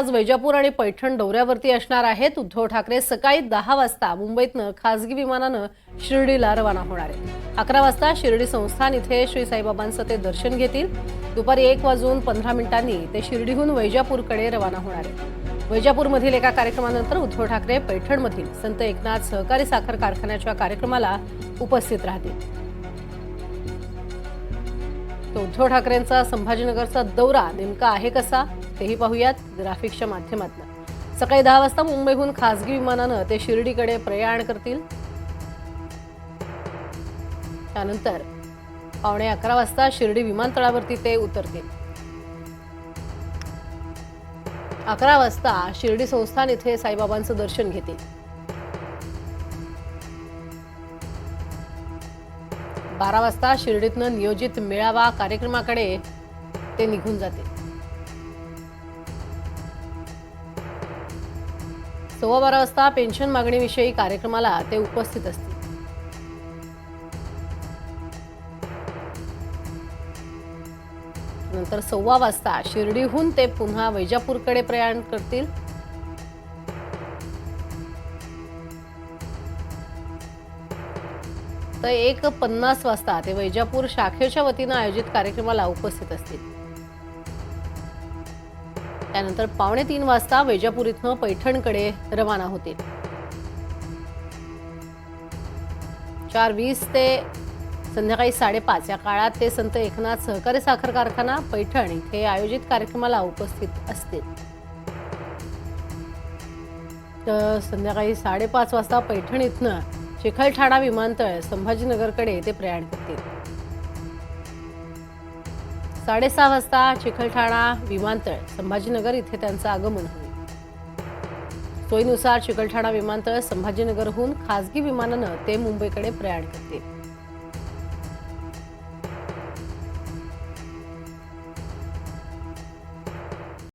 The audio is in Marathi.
आज वैजापूर आणि पैठण दौऱ्यावरती असणार आहेत. उद्धव ठाकरे सकाळी दहा वाजता मुंबईतनं खासगी विमानानं शिर्डीला रवाना होणार आहेत. अकरा वाजता शिर्डी संस्थान इथे श्री साईबाबांचं ते दर्शन घेतील. दुपारी एक वाजून पंधरा मिनिटांनी ते शिर्डीहून वैजापूरकडे रवाना होणार आहेत. वैजापूरमधील एका कार्यक्रमानंतर उद्धव ठाकरे पैठणमधील संत एकनाथ सहकारी साखर कारखान्याच्या कार्यक्रमाला उपस्थित राहतील. तर उद्धव ठाकरेंचा संभाजीनगरचा दौरा नेमका आहे कसा? तेही पाहूयात ग्राफिक्सच्या माध्यमातून. सकाळी दहा वाजता मुंबईहून खासगी विमानानं ते शिर्डीकडे प्रयाण करतील. त्यानंतर पावणे अकरा वाजता शिर्डी विमानतळावरती ते उतरतील. अकरा वाजता शिर्डी संस्थान इथे साईबाबांचं दर्शन घेतील. बारा वाजता शिर्डीतनं नियोजित मेळावा कार्यक्रमाकडे ते निघून जातील. सव्वा बारा वाजता पेन्शन मागणीविषयी कार्यक्रमाला ते उपस्थित असतील. नंतर सव्वा वाजता शिर्डीहून ते पुन्हा वैजापूरकडे प्रयाण करतील. तर एक पन्नास वाजता ते वैजापूर शाखेच्या वतीनं आयोजित कार्यक्रमाला उपस्थित असतील. त्यानंतर पावणे तीन वाजता वैजापूर इथनं पैठणकडे रवाना होतील. चार वीस ते संध्याकाळी साडेपाच या काळात ते संत एकनाथ सहकारी साखर कारखाना पैठण इथे आयोजित कार्यक्रमाला उपस्थित असतील. तर संध्याकाळी साडेपाच वाजता पैठण इथनं चिखलठाणा विमानतळ संभाजीनगरकडे ते प्रयाण करतील. साडेसहा वाजता चिखलठाणा विमानतळ संभाजीनगर इथे त्यांचं आगमन होईल. सोयीनुसार चिकलठाणा विमानतळ संभाजीनगरहून खासगी विमानानं ते मुंबईकडे प्रयाण करतील.